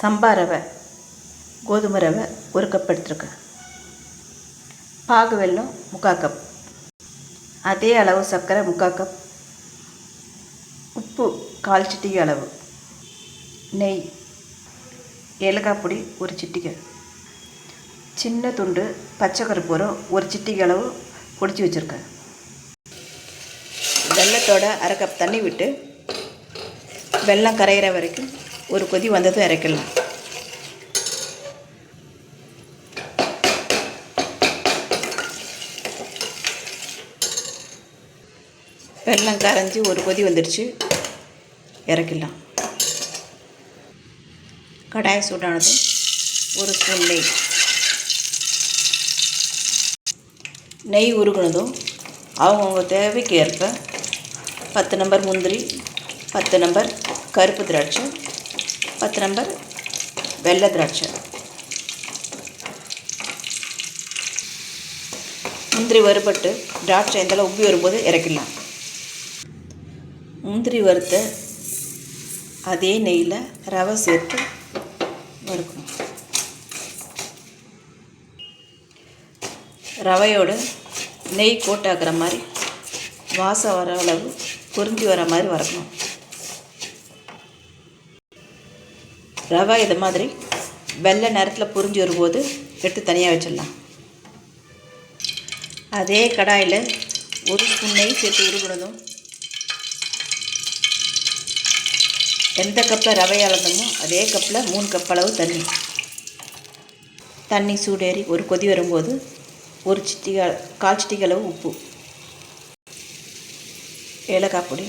சம்பா ரவை கோதுமை ரவை ஒரு கப் எடுத்துருக்கேன் பாகு வெல்லம் முக்கால் கப். அதே அளவு சர்க்கரை முக்கால் கப். உப்பு கால் சிட்டிகை அளவு. நெய் ஏலக்காய் பொடி ஒரு சிட்டிகை. சின்ன துண்டு பச்சை கருப்பூரம் ஒரு சிட்டிகை அளவு பொடிச்சு வச்சுருக்கேன் வெள்ளத்தோட அரை கப் தண்ணி விட்டு வெல்லம் கரையிற வரைக்கும் ஒரு கொதி வந்ததும் இறக்கலாம். வெள்ளம் கரைஞ்சி ஒரு கொதி வந்துடுச்சு. இறக்கலாம். கடாய் சூடானதும் ஒரு ஸ்பூன் நெய். நெய் உருகுனதும் அவங்கவுங்க தேவைக்கு ஏற்ப பத்து நம்பர் முந்திரி பத்து நம்பர் கருப்பு திராட்சை பத்து நம்பர் வெள்ளை திராட்சை. முந்திரி வறுபட்டு திராட்சை இந்தளவு உப்பி வரும்போது இறக்கிடலாம். முந்திரி வறுத்த அதே நெய்யில் ரவை சேர்த்து வறுக்கணும். ரவையோட நெய் கோட்டாக்குற மாதிரி வாசம் வர அளவு பொருந்தி வர மாதிரி வறுக்கணும். ரவை இது மாதிரி வெள்ளை நேரத்தில் புரிஞ்சு வரும்போது எடுத்து தனியாக வச்சிடலாம். அதே கடாயில் ஒரு ஸ்பூன் நெய் சேர்த்து உருகுனதும் எந்த கப்பில் ரவை அளந்தமோ அதே கப்பில் மூணு கப் அளவு தண்ணி. தண்ணி சூடேறி ஒரு கொதி வரும்போது ஒரு சிட்டிகா கால் சிட்டிகளவு உப்பு ஏலக்காய் பொடி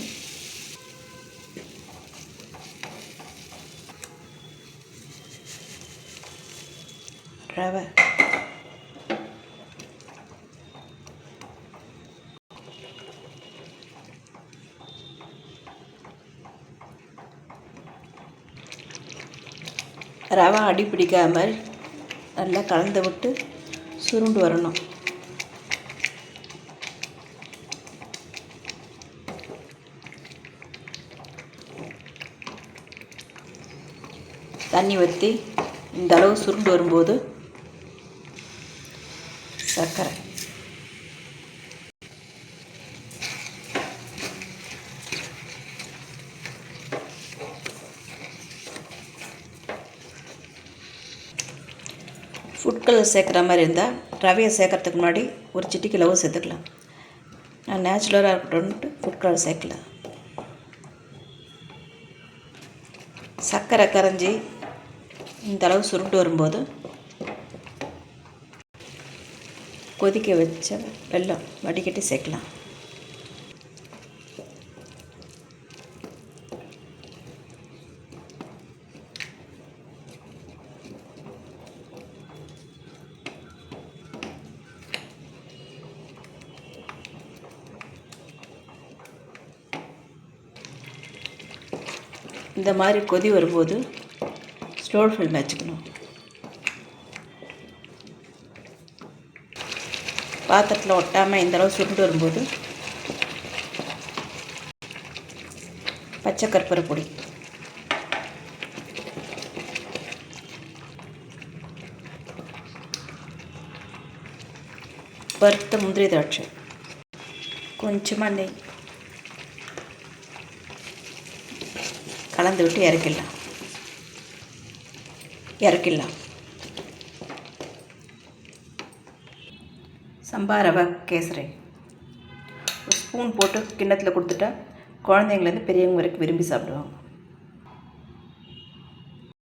ரவை ரவை அடி பிடிக்காத மாதிரி நல்லா கலந்து விட்டு சுருண்டு வரணும். தண்ணி ஊற்றி இந்த அளவு சுருண்டு வரும்போது சர்க்கரை. ஃபுட் கலர் சேர்க்குற மாதிரி இருந்தால் ரவையை சேர்க்கறதுக்கு முன்னாடி ஒரு சிட்டிக்கு லவ் சேர்த்துக்கலாம். நான் நேச்சுரலாக இருக்கட்டும்ட்டு ஃபுட் கலர் சேர்க்கல சர்க்கரை கரைஞ்சி இந்த அளவு சுருண்டு வரும்போது கொதிக்க வச்ச வெல்லம் வடிகட்டி சேர்க்கலாம். இந்த மாதிரி கொதி வரும்போது ஸ்லோ ஃபில்ம் வச்சுக்கணும். பாத்திரத்தில் ஒட்டாமல் இந்தளவு சுருண்டு வரும்போது பச்சை கற்பூர பொடி. வறுத்த முந்திரி திராட்சை. கொஞ்சமாக நெய். கலந்து விட்டு இறக்கிடலாம். இறக்கிடலாம். சம்பா ரவை கேசரி. ஒரு ஸ்பூன் போட்டு கிண்ணத்தில் கொடுத்துட்டா குழந்தைங்கலேருந்து பெரியவங்க வரைக்கும் விரும்பி சாப்பிடுவாங்க.